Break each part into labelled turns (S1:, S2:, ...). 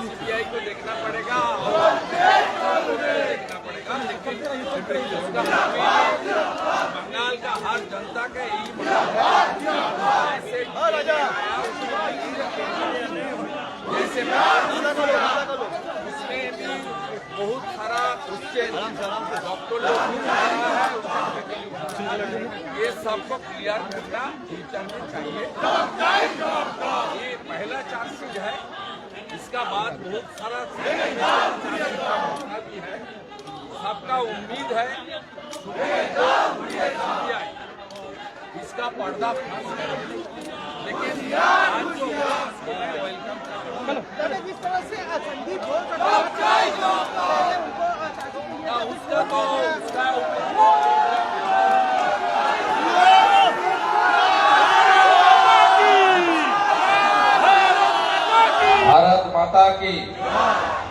S1: CBI को देखना पड़ेगा देखना पड़ेगा बंगाल का हर जनता का यही भी बहुत सारा क्वेश्चन डॉक्टर लोग ये सबको क्लियर करना फ्यूचर में चाहिए। ये पहला चार्जशीट है। इसका बाद बहुत सारा भी है। सबका उम्मीद है। CBI इसका पर्दा फाश करे। लेकिन आज जो हुआ उसको मैं वेलकम करता हूं।
S2: दादा जिस तरह से संदीप घोष का पहले उनको शासन के लिए
S1: हाँ, उसका तो उसका
S3: भारत माता की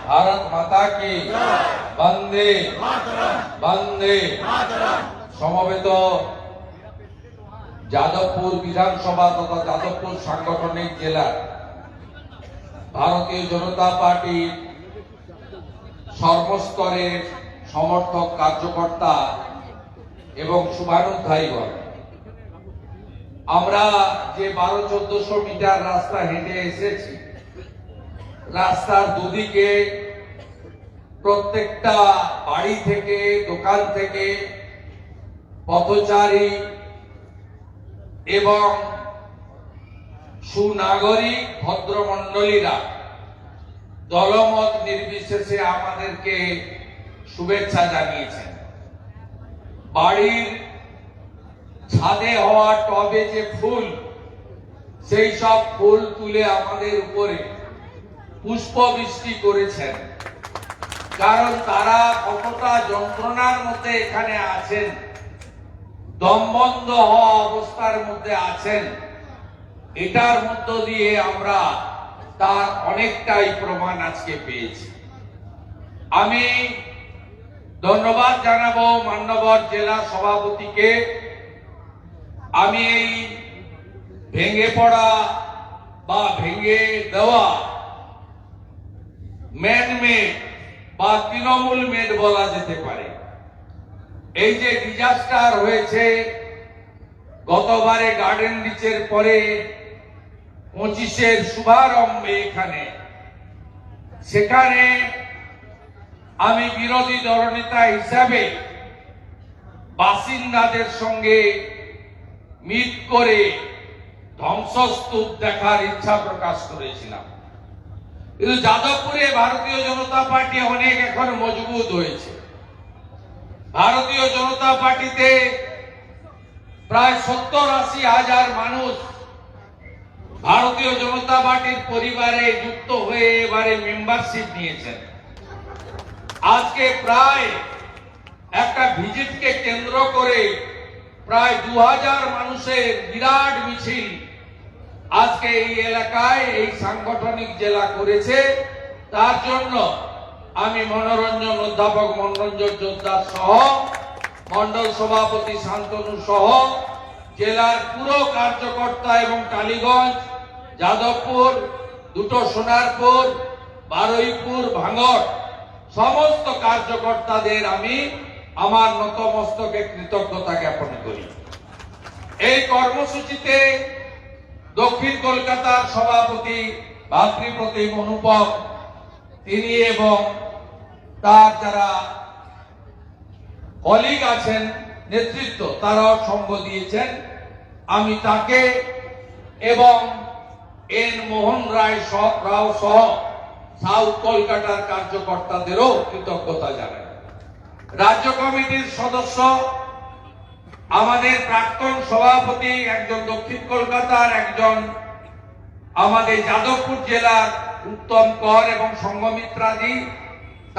S3: भारत माता की বন্দে বন্দে সমবেত যাদবপুর বিধানসভা তথা যাদবপুর সাংগঠনিক জেলার ভারতীয় জনতা পার্টির সর্বস্তরের সমর্থক কার্যকর্তা এবং শুভানুধ্যায়ীগণ আমরা যে বারো চোদ্দশো মিটার রাস্তা হেঁটে এসেছি, রাস্তার দুদিকে প্রত্যেকটা বাড়ি থেকে, দোকান থেকে পথচারী এবং সুনাগরিক ভদ্রমণ্ডলীরা দলমত নির্বিশেষে আমাদেরকে শুভেচ্ছা জানিয়েছেন। বাড়ির ছাদে হওয়া টবে যে ফুল, সেই সব ফুল তুলে আমাদের উপরে পুষ্প বৃষ্টি করেছেন। কারণ তারা কতটা যন্ত্রণার মধ্যে এখানে আছেন দমবন্ধ হওয়া অবস্থার মধ্যে আছেন। এটার মধ্য দিয়ে আমরা তার অনেকটাই প্রমাণ আজকে পেয়েছি। আমি ধন্যবাদ জানাব মান্যবর জেলা সভাপতিকে। আমি এই ভেঙে পড়া বা ভেঙে দেওয়া ম্যানমেড বা তৃণমূল মেড বলা যেতে পারে। এই যে ডিজাস্টার হয়েছে, গতবারে গার্ডেন রিচের পরে পঁচিশের শুভারম্ভে এখানে। সেখানে আমি বিরোধী দলনেতা হিসাবে বাসিন্দাদের সঙ্গে মিট করে ধ্বংসস্তূপ দেখার ইচ্ছা প্রকাশ করেছিলাম। কিন্তু যাদবপুরে ভারতীয় জনতা পার্টি অনেক এখন মজবুত হয়েছে। ভারতীয় জনতা পার্টিতে প্রায় সত্তর আশি হাজার মানুষ ভারতীয় জনতা পার্টির পরিবারে যুক্ত হয়ে এবারে মেম্বারশিপ নিয়েছেন। আজকে প্রায় একটা ভিজিটকে কেন্দ্র করে প্রায় দু হাজার মানুষের বিরাট মিছিল আজকে এই এলাকায়, এই সাংগঠনিক জেলা করেছে। তার জন্য আমি মনোরঞ্জন অধ্যাপক মনোরঞ্জন যোদ্ধার সহ মন্ডল সভাপতি শান্তনু সহ, জেলার পুরো কার্যকর্তা এবং টালিগঞ্জ, যাদবপুর, দুটো সোনারপুর, বারুইপুর ভাঙর সমস্ত কার্যকর্তাদের আমি আমার নতমস্তকে কৃতজ্ঞতা জ্ঞাপন করি। এই কর্মসূচিতে দক্ষিণ কলকাতার সভাপতি ভাতৃপ্রতিম অনুপম, তিনি এবং তার যারা কলিগ আছেন, নেতৃত্ব, তারাও সঙ্গ দিয়েছেন। আমি তাকে এবং এন মোহন রায় রাও সহ সাউথ কলকাতার কার্যকর্তাদেরও কৃতজ্ঞতা জানাই। রাজ্য কমিটির সদস্য, আমাদের প্রাক্তন সভাপতি একজন দক্ষিণ কলকাতার, একজন আমাদের যাদবপুর জেলার উত্তম কর এবং সংঘমিত্রাদি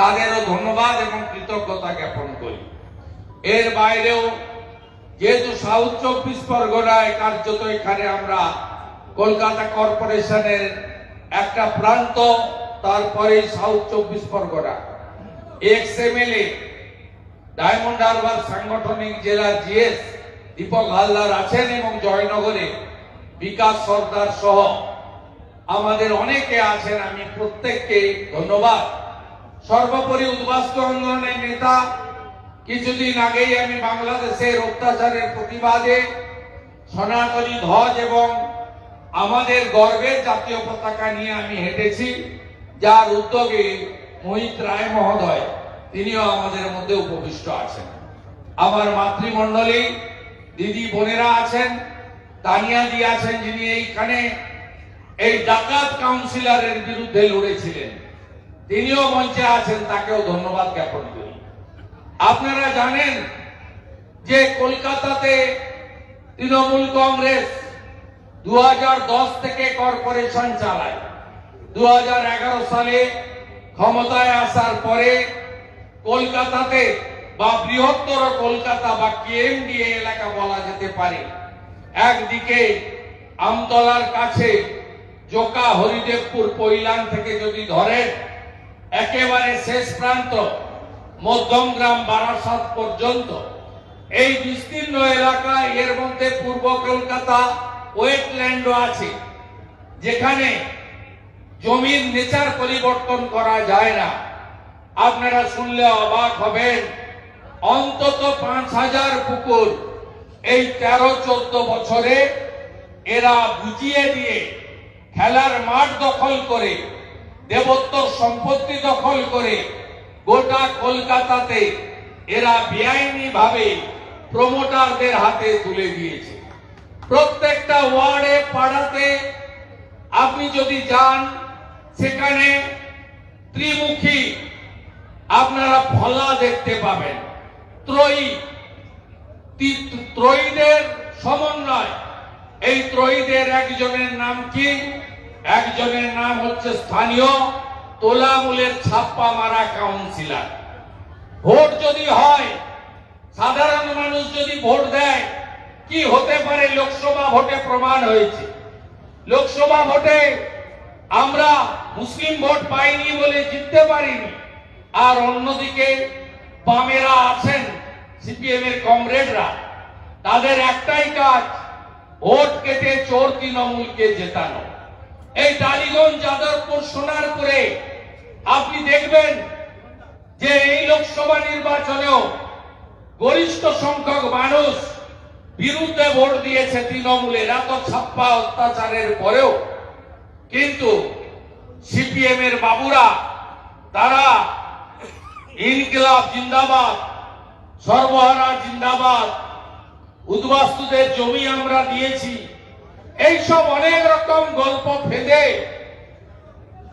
S3: তাদেরও ধন্যবাদ এবং কৃতজ্ঞতা জ্ঞাপন করি। এর বাইরেও যেহেতু সাউথ চব্বিশ পরগনায় কার্যত এখানে আমরা কলকাতা কর্পোরেশনের একটা প্রান্ত তারপরে সাউথ চব্বিশ পরগনা। এক্স এমএলএ ডায়মন্ড হারবার সাংগঠনিক জেলার জিএস দীপক হালদার আছেন এবং জয়নগরে বিকাশ সর্দার সহ আমাদের অনেকে আছেন, আমি প্রত্যেককে ধন্যবাদ। সর্বোপরি উদ্বাস্তু আন্দোলনের নেতা। কিছুদিন আগেই আমি বাংলাদেশের অত্যাচারের প্রতিবাদে সনাতনী ধ্বজ এবং আমাদের গর্বের জাতীয় পতাকা নিয়ে আমি হেঁটেছি, যার উদ্যোগে মোহিত রায় মহোদয়, তিনিও আমাদের মধ্যে উপবিষ্ট আছেন। আমার মাতৃমণ্ডলী, দিদি বোনেরা আছেন, তানিয়া দি আছেন যিনি এইখানে এই ডাকাত কাউন্সিলরের বিরুদ্ধে লড়েছিলেন। তিনিও মঞ্চে আছেন, তাকেও ধন্যবাদ জ্ঞাপন করি। আপনারা জানেন যে কলকাতাতে তৃণমূল কংগ্রেস দু হাজার দশ থেকে কর্পোরেশন চালায়। দু হাজার এগারো সালে ক্ষমতায় আসার পরে কলকাতাতে বা বৃহত্তর কলকাতা বা কেএমডিএ এলাকা বলা যেতে পারে, একদিকে আমতলার কাছে জোকা হরিদেবপুর পৈলান থেকে যদি ধরেন একেবারে শেষ প্রান্ত মধ্যমগ্রাম বারাসাত পর্যন্ত। এই বিস্তীর্ণ এলাকায় এর মধ্যে পূর্ব কলকাতা, ওয়েটল্যান্ডও আছে, যেখানে জমির নেচার পরিবর্তন করা যায় না। আপনারা শুনলে অবাক হবেন, অন্তত পাঁচ হাজার পুকুর এই তেরো চোদ্দ বছরে এরা বুঝিয়ে দিয়ে খেলার মাঠ দখল করে দেবত্বর সম্পত্তি দখল করে গোটা কলকাতাতে এরা বেআইনি ভাবে প্রমোটারদের হাতে তুলে দিয়েছে। প্রত্যেকটা ওয়ার্ডে, পাড়াতে আপনি যদি যান, সেখানে ত্রিমুখী আপনারা ফলা দেখতে পাবেন। ত্রয়ী। ত্রয়ীদের সমন্বয়। এই ত্রয়ীদের একজনের নাম কি? একজনের নাম হচ্ছে স্থানীয় তোলামূলের ছাপ্পা মারা কাউন্সিলার। ভোট যদি হয়, সাধারণ মানুষ যদি ভোট দেয়, কি হতে পারে লোকসভা ভোটে প্রমাণ হয়েছে। লোকসভা ভোটে আমরা মুসলিম ভোট পাইনি বলে জিততে পারিনি। আর অন্যদিকে বামেরা আছেন সিপিএম এর কমরেডরা। তাদের একটাই কাজ, ভোট কেটে চোর তৃণমূলকে জেতানো। এই টালিগঞ্জ যাদবপুর সোনার সোনারপুরে আপনি দেখবেন যে এই লোকসভা নির্বাচনেও গরিষ্ঠ সংখ্যক মানুষ বিরুদ্ধে ভোট দিয়েছে তৃণমূলের এত ছাপ্পা অত্যাচারের পরেও। কিন্তু সিপিএম এর বাবুরা, তারা ইনকিলাব জিন্দাবাদ সর্বহারা জিন্দাবাদ, উদ্বাস্তুদের জমি আমরা দিয়েছি। এইসব অনেক রকম গল্প ফেদে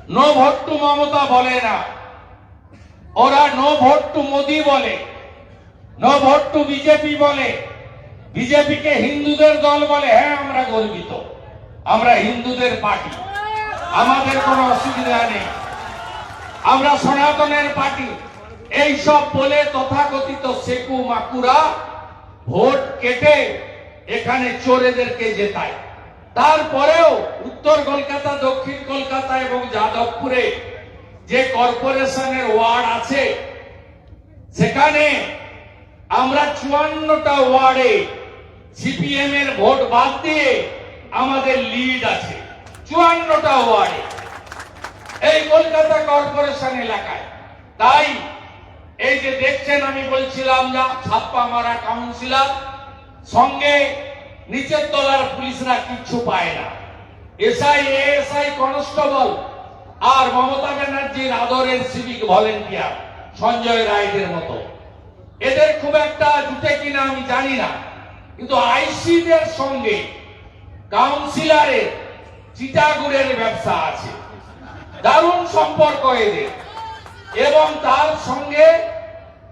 S3: নো ভোট টু মমতা বলে না। ওরা নো ভোট টু মোদি বলে। নো ভোট টু বিজেপি বলে। বিজেপিকে হিন্দুদের দল বলে। হ্যাঁ আমরা গর্বিত। আমরা হিন্দুদের পার্টি। আমাদের কোনো অসুবিধা নেই। আমরা সনাতনের পার্টি। এই সব বলে তথাকথিত সেকু মাকুরা ভোট কেটে এখানে চোরেদেরকে জেতায়। তারপরেও উত্তর কলকাতা, দক্ষিণ কলকাতা এবং যাদবপুরে যে কর্পোরেশনের ওয়ার্ড আছে, সেখানে আমরা চুয়ান্নটা ওয়ার্ডে সিপিএম এর ভোট বাদ দিয়ে আমাদের লিড আছে। চুয়ান্নটা ওয়ার্ডে। এই কলকাতা কর্পোরেশন এলাকায়। তাই এই যে দেখছেন, আমি বলছিলাম, যা ছাপ্পা মারা কাউন্সিলর, সঙ্গে নিচের তলার পুলিশরা কিচ্ছু পায় না। এসআই, এএসআই, কনস্টেবল আর মমতা ব্যানার্জির আদরের সিভিক ভলেন্টিয়ার সঞ্জয় রায়দের মতো। এদের খুব একটা জুটে কিনা আমি জানি না, কিন্তু আইসিদের সঙ্গে কাউন্সিলরের চিটাগুড়ের ব্যবসা আছে। দারুণ সম্পর্ক এদের। এবং তার সঙ্গে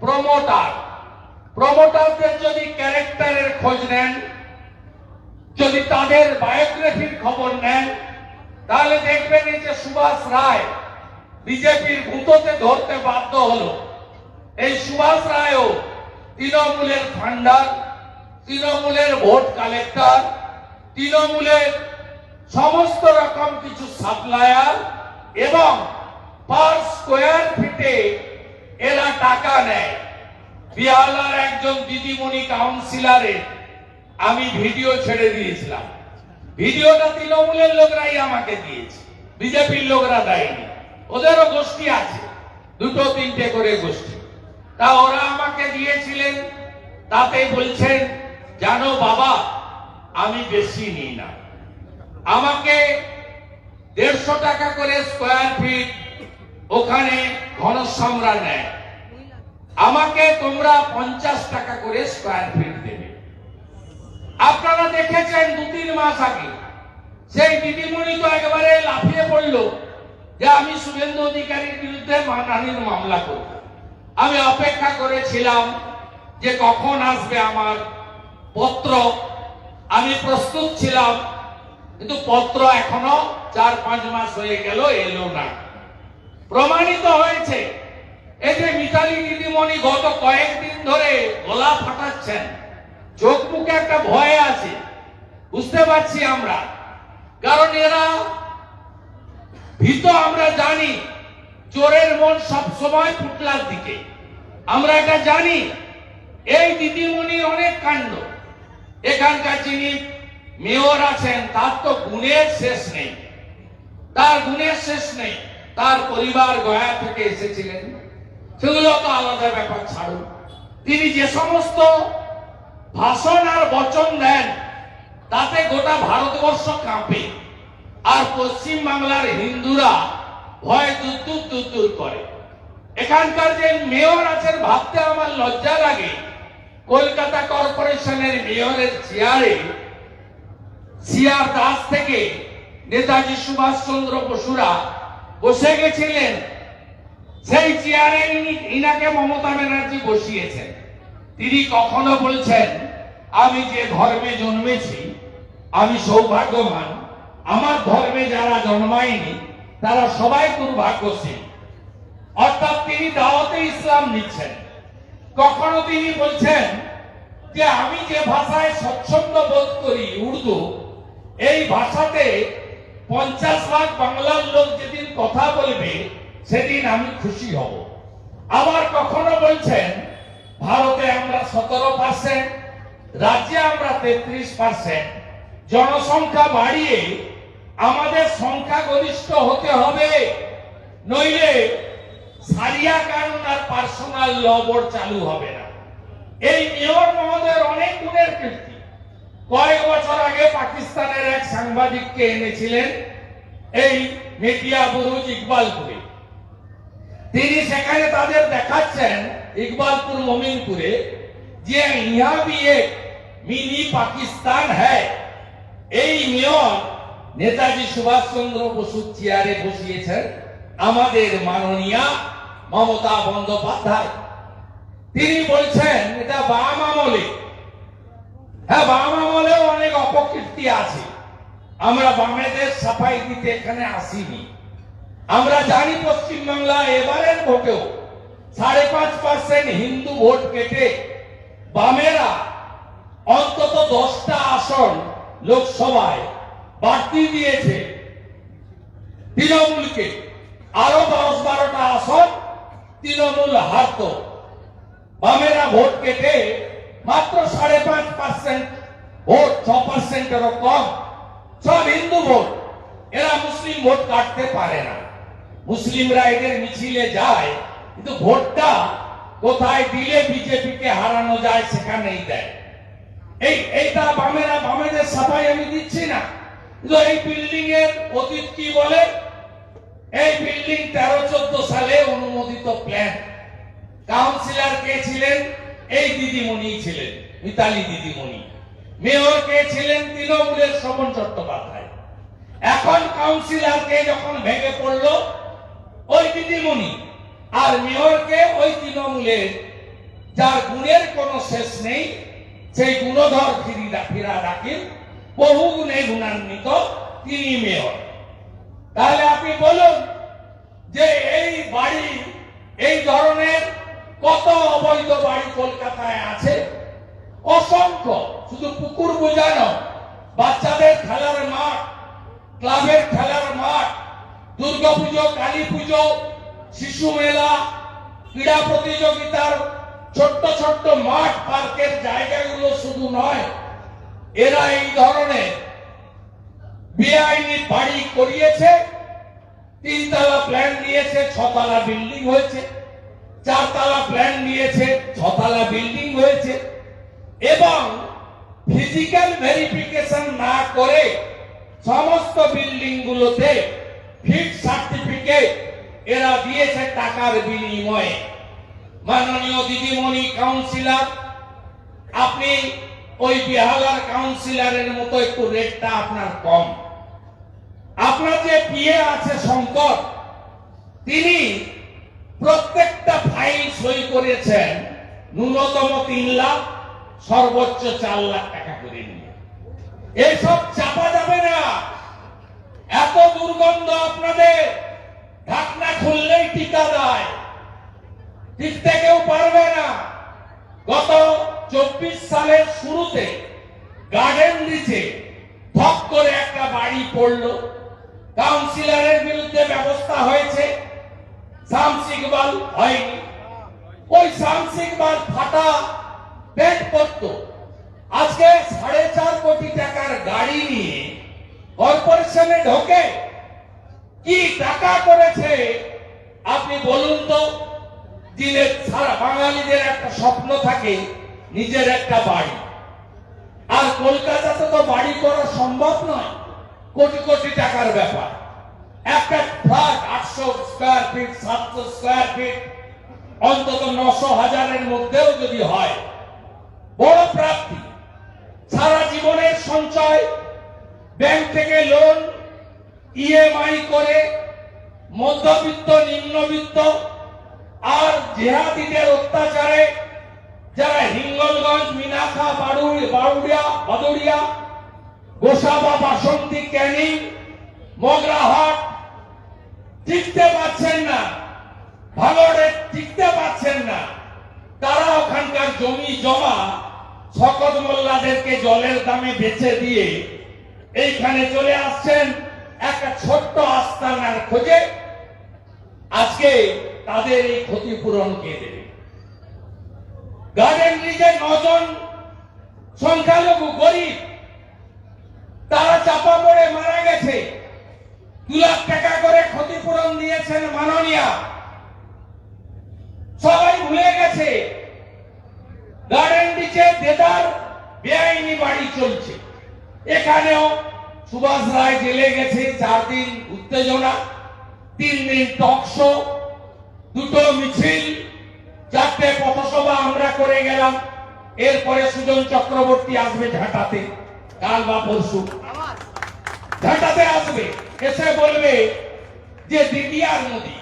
S3: প্রমোটার। প্রমোটারদের যদি ক্যারেক্টারের খোঁজ নেন যদি তাদের বায়োগ্রাফির খবর নেন, তাহলে দেখবেন এই যে সুভাষ রায় বিজেপির ভূততে ধরতে বাধ্য হলো। এই সুভাষ রায়ও তৃণমূলের ফান্ডার, তৃণমূলের ভোট কালেক্টর, তৃণমূলের সমস্ত রকম কিছু সাপ্লায়ার এবং পার স্কোয়ার ফিটে এরা টাকা নেয়। বিহালার একজন দিদিমণি কাউন্সিলরের আমি ভিডিও ছেড়ে দিয়েছিলাম। ভিডিওটা তৃণমূলের লোকরাই আমাকে দিয়েছে। বিজেপির লোকরা দেয়নি। ওদেরও গোষ্ঠী আছে। দুটো তিনটে করে গোষ্ঠী। তা ওরা আমাকে দিয়েছিলেন। তাতে বলছেন, জানো বাবা, আমি বেশি নিই না। আমাকে দেড়শো টাকা করে স্কোয়ার ফিট ওখানে ঘনশ্যামরা নেয়। আমাকে তোমরা পঞ্চাশ টাকা করে স্কোয়ার ফিট আপনারা দেখেছেন দু তিন মাস আগে, সেই দিদিমণি তো একেবারে লাফিয়ে পড়ল যে আমি শুভেন্দু অধিকারীর বিরুদ্ধে মানহানির মামলা করব। আমি অপেক্ষা করেছিলাম যে কখন আসবে আমার পত্র। আমি প্রস্তুত ছিলাম, কিন্তু পত্র এখনও চার পাঁচ মাস হয়ে গেল, এলো না। প্রমাণিত হয়েছে, এই যে মিতালি দিদিমণি গত কয়েকদিন ধরে গলা ফাটাচ্ছেন চোখ মুখে একটা ভয় আছে। বুঝতে পারছি আমরা। কারণ এরা ভীত, আমরা জানি চোরের মন সব সময় পুটলার দিকে। আমরা এটা জানি। এই দিদিমণির অনেক কাণ্ড। এখানকার যিনি মেয়র আছেন, তার তো গুণের শেষ নেই। তার গুণের শেষ নেই। তার পরিবার গয়া থেকে এসেছিলেন। সেগুলো তো আলাদা ব্যাপার, ছাড়ুন। তিনি যে সমস্ত ভাষণ আর বচন দেন, তাতে গোটা ভারতবর্ষ কাঁপে। আর পশ্চিম বাংলার হিন্দুরা ভয় দুদ্দুর দুদ্দুর করে। এখানকার যে মেয়র আছেন, ভাবতে আমার লজ্জা লাগে। কলকাতা কর্পোরেশনের মেয়রের চেয়ারে সিআর দাস থেকে নেতাজি সুভাষচন্দ্র বসুরা বসে গেছিলেন। সেই চেয়ারে ইনি- ইনাকে মমতা ব্যানার্জি বসিয়েছেন। তিনি কখনো বলছেন আমি যে ধর্মে জন্মেছি, আমি সৌভাগ্যবান। আমার ধর্মে যারা জন্মায়নি, তারা সবাই দুর্ভাগ্যশীল। অর্থাৎ তিনি দাওয়াতে ইসলাম নিচ্ছেন। কখনো তিনি বলছেন যে, আমি যে ভাষায় স্বচ্ছন্দ বোধ করি উর্দু, এই ভাষাতে পঞ্চাশ লাখ বাংলার লোক যেদিন কথা বলবে, সেদিন আমি খুশি হব। আবার কখনো বলছেন, ভারতে আমরা সতেরো পার্সেন্ট রাজ্যে আমরা তেত্রিশ পার্সেন্ট জনসংখ্যা বাড়িয়ে আমাদের সংখ্যাগরিষ্ঠ হতে হবে। নইলে সারিয়া কানুন আর পার্সোনাল লবর চালু হবে না। এই মেয়র মহোদয়ের অনেক গুণের কীর্তি। কয়েক বছর আগে পাকিস্তানের এক সাংবাদিককে এনেছিলেন এই মিডিয়া বুরুজ ইকবালপুরে। তিনি সেখানে তাদের দেখাচ্ছেন ইকবালপুর মমিনপুরে যে ইহা বিয়ে মিনি পাকিস্তান হ্যায়। এই নিয়ম নেতাজি সুভাষচন্দ্র বসু চেয়ারে বসিয়েছেন আমাদের মাননীয়া মমতা বন্দ্যোপাধ্যায়। তিনি বলছেন, এটা বাম আমলে। হ্যাঁ বাম আমলেও অনেক অপকীর্তি আছে। আমরা বামেদের সাফাই দিতে এখানে আসিনি। আমরা জানি পশ্চিমবাংলা এবারের ভোটেও সাড়ে পাঁচ পার্সেন্ট হিন্দু ভোট কেটে বামেরা দশটা আসন লোকসভায় বাড়তি দিয়েছে। তৃণমূলকে আরও দশ বারোটা আসন তৃণমূল হারত। বামেরা ভোট কেটে মাত্র সাড়ে পাঁচ পার্সেন্ট ভোট, ছ পার্সেন্টেরও কম। সব হিন্দু ভোট। এরা মুসলিম ভোট কাটতে পারে না। মুসলিমরা এদের মিছিলে যায়, কিন্তু ভোটটা কোথায় দিলে বিজেপিকে হারানো যায় সেখানেই দেয়। এই, এইটা বামেরা, বামেদের সাফাই আমি দিচ্ছি না। কিন্তু এই বিল্ডিং এর অতীত কি বলে? এই বিল্ডিং তেরো চোদ্দ সালে অনুমোদিত প্ল্যান কাউন্সিলর কে ছিলেন? এই দিদিমণি ছিলেন, মিতালি দিদিমণি। মেয়র কে ছিলেন? তৃণমূলের শ্রবণ চট্টোপাধ্যায়। এখন কাউন্সিলর কে যখন ভেঙে পড়ল, ওই দিদিমণি। আর মেয়রকে ওই তৃণমূলের, যার গুণের কোনো শেষ নেই সেই গুণধর ফিরিদা ফিরা রাখির বহু গুণে গুণান্বিত তিনি মেয়র। তাহলে আপনি বলুন যে এই বাড়ি, এই ধরনের কত অবৈধ বাড়ি কলকাতায় আছে? অসংখ্য। শুধু পুকুর বোঝানো, বাচ্চাদের খেলার মাঠ, ক্লাবের খেলার মাঠ, দুর্গাপুজো কালী পুজো শিশু মেলা, ক্রীড়া প্রতিযোগিতার ছোট্ট ছোট্ট মাঠ পার্কের জায়গাগুলো শুধু নয়, এরা এই ধরনের বেআইনি বাড়ি করিয়েছে, তিনতলা প্ল্যান দিয়েছে ছতলা বিল্ডিং হয়েছে, চারতলা প্ল্যান দিয়েছে ছতলা বিল্ডিং হয়েছে এবং ফিজিক্যাল ভেরিফিকেশন না করে সমস্ত বিল্ডিং গুলোতে ফিট সার্টিফিকেট এরা দিয়েছে টাকার বিনিময়ে। মাননীয় দিদিমণি কাউন্সিলর আপনি ওই বিহালার কাউন্সিলরের মতো একটু রেটটা আপনার কম। আপনার যে পিএ আছে শঙ্কর, তিনি প্রত্যেকটা ফাইল সই করেছেন ন্যূনতম তিন লাখ, সর্বোচ্চ চার লাখ টাকা করে নিয়ে। এসব চাপা যাবে না। এত দুর্গন্ধ আপনাদের। ঢাকনা খুললেই টিকতে কেউ পারবে না। গত চব্বিশ সালের শুরুতে গার্ডেন নিচে ধপ করে একটা বাড়ি পড়ল। কাউন্সিলরের বিরুদ্ধে ব্যবস্থা হয়েছে। শামস ইকবাল হয়নি। ওই শামস ইকবাল ফাটা পেট করত আজকে সাড়ে চার কোটি টাকার গাড়ি নিয়ে কর্পোরেশনে ঢোকে। কি টাকা করেছে? আপনি বলুন তো। দিনের সারা বাঙালিদের একটা স্বপ্ন থাকে, নিজের একটা বাড়ি। আর কলকাতাতে তো বাড়ি করা সম্ভব নয়, কোটি কোটি টাকার ব্যাপার। একটা ফ্ল্যাট আটশো স্কোয়ার ফিট সাতশো স্কোয়ার ফিট অন্তত নশো হাজারের মধ্যেও যদি হয়, বড় প্রাপ্তি। সারা জীবনের সঞ্চয়, ব্যাংক থেকে লোন ইএমআই করে মধ্যবিত্ত, নিম্নবিত্ত আর জেহাদিদের অত্যাচারে যারা হিঙ্গলগঞ্জ, মিনাখা বাউড়িয়া বাদুড়িয়া, গোসাবা, বাসন্তী, ক্যানিং, মগরাহাট টিকতে পারছেন না, ভাঙড়ে টিকতে পারছেন না। তারা ওখানকার জমি, জমা শকত মোল্লাদেরকে জলের দামে বেচে দিয়ে এইখানে চলে আসছেন। একটা ছোট্ট আস্তানার খোঁজে। আজকে তাদের এই ক্ষতিপূরণ কে দেবে? গার্ডেন রিজে নজন সংখ্যালঘু গরিব, তারা চাপা পড়ে মারা গেছে। দু লাখ টাকা করে ক্ষতিপূরণ দিয়েছেন মাননীয়া। সবাই ভুলে গেছে, গার্ডেন দেদার বেআইনি বাড়ি চলছে। এখানেও সুভাষ রায় জেলে গেছে চার দিন উত্তেজনা, তিন দিন টকশো দুটো মিছিল চারটে পথসভা আমরা করে গেলাম। এরপরে সুজন চক্রবর্তী আসবে ঝাঁটাতে কাল বা পরশু। ঝাঁটাতে আসবে। এসে বলবে যে আর মোদি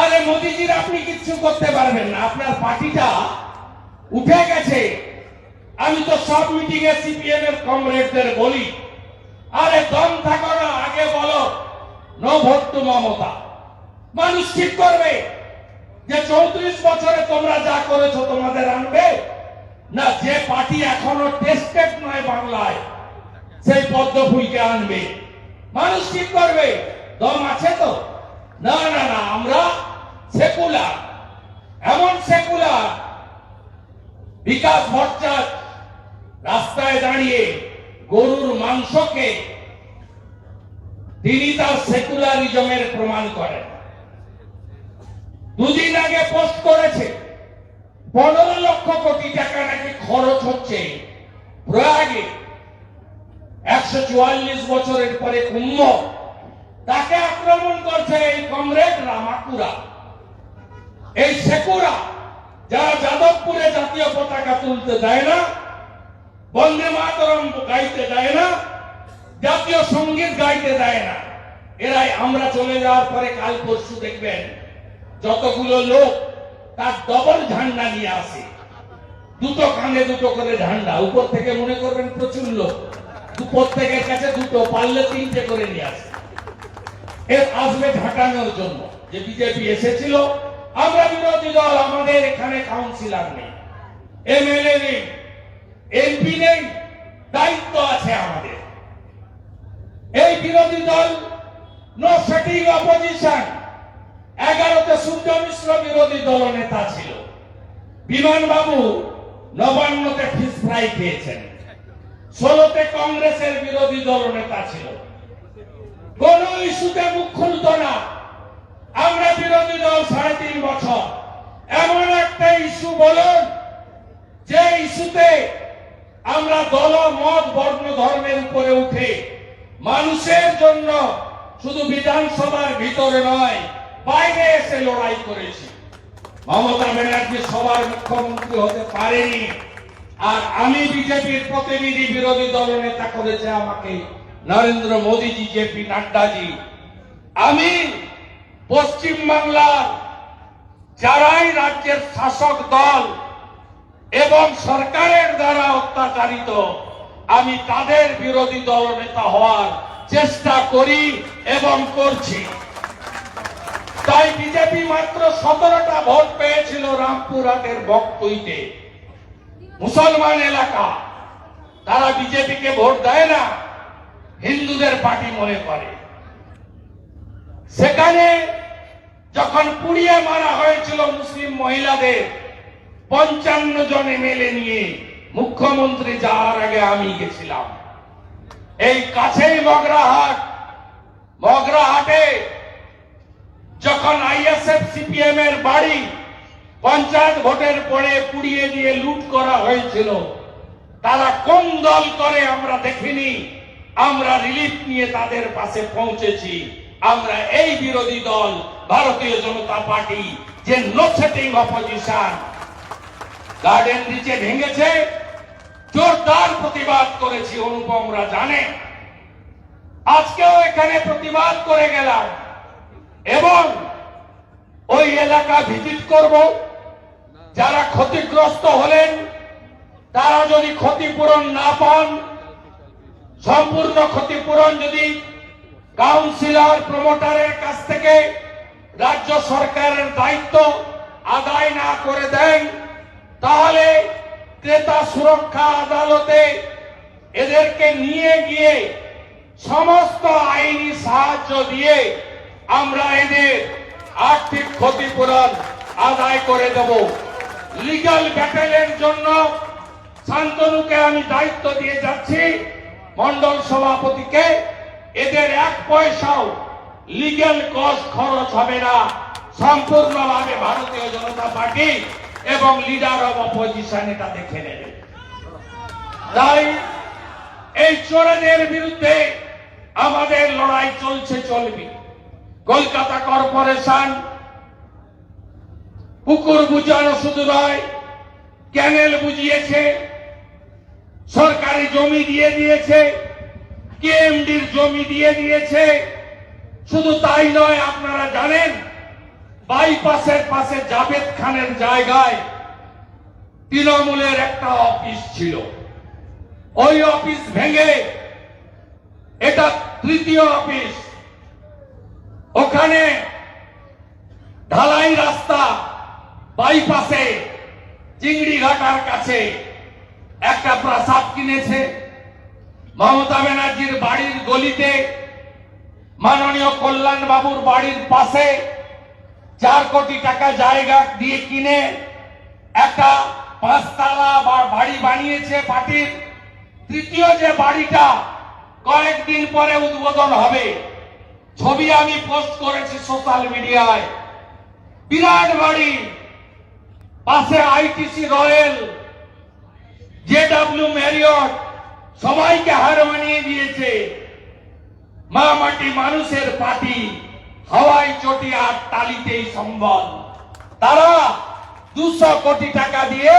S3: আরে মোদিজির আপনি কিচ্ছু করতে পারবেন না। আপনার পার্টিটা উঠে গেছে। আমি তো সব মিটিং এ সিপিএম এর কমরেডদের বলি। আরে দম থাকো না, আগে বলো। No vote to Mamata. মানুষ ঠিক করবে যে চৌত্রিশ বছরে তোমরা যা করেছ তোমাদের আনবে? না, যে পার্টি এখনও টেস্টেড নয় বাংলায়, সেই পদ্ম ফুলকে আনবে। মানুষ ঠিক করবে। দম আছে তো? না না না, আমরা সেকুলার। এমন সেকুলার, বিকাশ ভট্টাচার্য রাস্তায় দাঁড়িয়ে গরুর মাংসকে তিনি তার সেকুলারিজমের প্রমাণ করেন। দুদিন আগে পোস্ট করেছে। পনেরো লক্ষ কোটি টাকা নাকি খরচ হচ্ছে। প্রয়াগে একশো চুয়াল্লিশ বছরের পরে কুম্ভ। তাকে আক্রমণ করছে এই কমরেড রামাকুরা। এই সেকুরা যারা যাদবপুরে জাতীয় পতাকা তুলতে দেয় না, বন্দে মাতরম গাইতে দেয় না, জাতীয় সংগীত গাইতে দেয় না। এরাই আমরা চলে যাওয়ার পরে কাল পরশু দেখবেন। যতগুলো লোক, তার ডবল ঝান্ডা নিয়ে আসে। দুটো কানে দুটো করে ঝান্ডা। উপর থেকে মনে করবেন প্রচুর লোক। প্রত্যেকের কাছে দুটো, পারলে তিনটে করে নিয়ে আসে। এর আসবে ঢাকানোর জন্য। যে বিজেপি এসেছিল, আমরা বিরোধী দল, আমাদের এখানে কাউন্সিলর নেই। এমএলএ নেই এমপি নেই, দায়িত্ব আছে আমাদের। এই বিরোধী দল no setting opposition Surya Mishra বিরোধী দল নেতা ছিল। বিমান বাবু নবান্নতে ফিস ফ্রাই খেয়েছেন। ষোলোতে কংগ্রেসের বিরোধী দল নেতা ছিল। কোন ইস্যুতে মুখ খুলত না। আমরা বিরোধী দল সাড়ে তিন বছর। এমন একটা ইস্যু বলুন, যে ইস্যুতে আমরা দল, মত, বর্ণ, ধর্মের উপরে উঠে মানুষের জন্য শুধু বিধানসভার ভিতরে নয় বাইরে এসে লড়াই করেছি। মমতা ব্যানার্জি সবার মুখ্যমন্ত্রী হতে পারেনি। আর আমি বিজেপির প্রতিনিধি বিরোধী দল নেতা করেছে আমাকে নরেন্দ্র মোদীজি জেপি নাড্ডাজি। আমি পশ্চিম বাংলার যারাই রাজ্যের শাসক দল এবং সরকারের দ্বারা অত্যাচারিত, আমি তাদের বিরোধী দল নেতা হওয়ার চেষ্টা করি এবং করছি। তাই বিজেপি মাত্র সতেরোটা ভোট পেয়েছিল রামপুরহাটের বক্তইতে মুসলমান এলাকা, তারা বিজেপিকে ভোট দেয় না, হিন্দুদের পার্টি মনে করে। সেখানে যখন পুড়িয়ে মারা হয়েছিল মুসলিম মহিলাদের, পঞ্চান্ন জন এমএলএ নিয়ে মুখ্যমন্ত্রী যাওয়ার আগে আমি গেছিলাম। এই কাছেই মগরাহাট মগরাহাটে যখন আইএসএফ সিপিএম এর বাড়ি পঞ্চায়েত ভোটের পরে পুড়িয়ে দিয়ে লুট করা হয়েছিল, তারা কোন দল করে আমরা দেখিনি। আমরা রিলিফ নিয়ে তাদের পাশে পৌঁছেছি। আমরা এই বিরোধী দল, ভারতীয় জনতা পার্টি, যে নো সেটিং অপোজিশন গার্ডেন নিচে ভেঙেছে, জোরদার প্রতিবাদ করেছি অনুপমরা জানে। আজকেও এখানে প্রতিবাদ করে গেলাম। এবং ওই এলাকা ভিজিট করব। যারা ক্ষতিগ্রস্ত হলেন, তারা যদি ক্ষতিপূরণ না পান, সম্পূর্ণ ক্ষতিপূরণ যদি কাউন্সিলর, প্রমোটারের কাছ থেকে রাজ্য সরকারের দায়িত্ব আদায় না করে দেন, তাহলে ক্রেতা সুরক্ষা আদালতে এদেরকে নিয়ে গিয়ে সমস্ত আইনি সাহায্য দিয়ে আমরা এদের আর্থিক ক্ষতিপূরণ আদায় করে দেব। লিগাল ব্যাটেলের জন্য শান্তনুকে আমি দায়িত্ব দিয়ে যাচ্ছি। মন্ডল সভাপতিকে। এদের এক পয়সাও লিগ্যাল কস্ট খরচ হবে না। সম্পূর্ণভাবে ভারতীয় জনতা পার্টি এবং লিডার অব অপোজিশন এটা দেখে নেবে। তাই এই চোরেদের বিরুদ্ধে আমাদের লড়াই চলছে, চলবে। কলকাতা কর্পোরেশন, পুকুর বুঝানো শুধু নয়, ক্যানেল বুঝিয়েছে, সরকারি জমি দিয়ে দিয়েছে, কেএমডির জমি দিয়ে দিয়েছে। শুধু তাই নয়, আপনারা জানেন, বাইপাসের পাশে জাভেদ খানের জায়গায় তৃণমূলের একটা অফিস ছিল। ওই অফিস ভেঙে এটা তৃতীয় অফিস। ওখানে ঢালাই রাস্তা বাইপাসে চিংড়ি ঘাটার কাছে একটা প্রাসাদ কিনেছে। মমতা ব্যানার্জির বাড়ির গলিতে, মাননীয় কল্যাণ বাবুর বাড়ির পাশে চার কোটি টাকা জায়গা দিয়ে কিনে একটা পাঁচতলা বাড়ি বানিয়েছে পার্টির। তৃতীয় যে বাড়িটা কয়েকদিন পরে উদ্বোধন হবে। ছবি আমি পোস্ট করেছি সোশ্যাল মিডিয়ায়। বিরাট বাড়ি, পাশে আইটিসি রয়্যাল, জেডব্লিউ ম্যারিয়ট, সবাইকে হার মানিয়ে দিয়েছে। মা মাটি মানুষের পার্টি হাওয়াই চটি আর তালিতেই সম্বল। তারা দুশো কোটি টাকা দিয়ে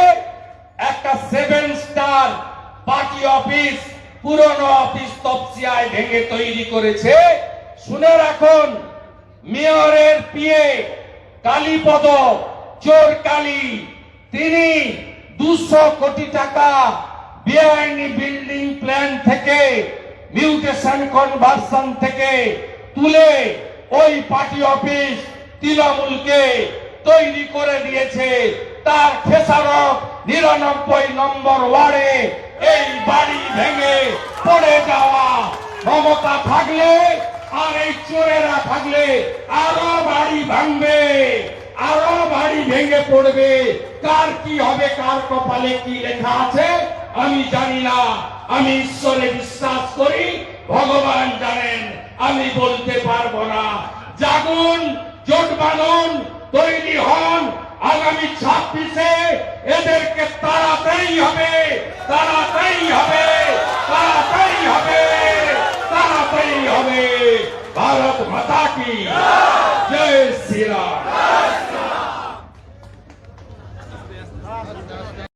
S3: একটা সেভেন স্টার পার্টি অফিস, পুরনো অফিস তপসিয়ায় ভেঙে তৈরি করেছে। শুনে রাখুন, মেয়রের পিয়ে কালীপদ, চোর কালী। তিনি দুশো কোটি টাকা বেআইনি বিল্ডিং প্ল্যান থেকে, মিউটেশন কনভার্সন থেকে তুলে ওই পার্টি অফিস তৃণমূলকে তৈরি করে দিয়েছে। তার খেসারক নিরানব্বই নম্বর ওয়ার্ডে এই বাড়ি ভেঙে পড়ে যাওয়া। ক্ষমতা থাকলে আর এই চোরেরা থাকলে আরও বাড়ি ভাঙবে, আরও বাড়ি ভেঙে পড়বে। কার কি হবে, কার কপালে কি লেখা আছে, আমি জানি না। আমি ঈশ্বরে বিশ্বাস করি, ভগবান জানেন, আমি বলতে পারব না। জাগুন, জোট বাঁধুন, তৈরি হন। আগামী ছাব্বিশে এদেরকে তাড়াতাড়ি হবে তাড়াতাড়ি হবে তাড়াতাড়ি হবে। তাড়াতাড়ি হবে। ভারত মাতা কি? জয় শ্রীরাম।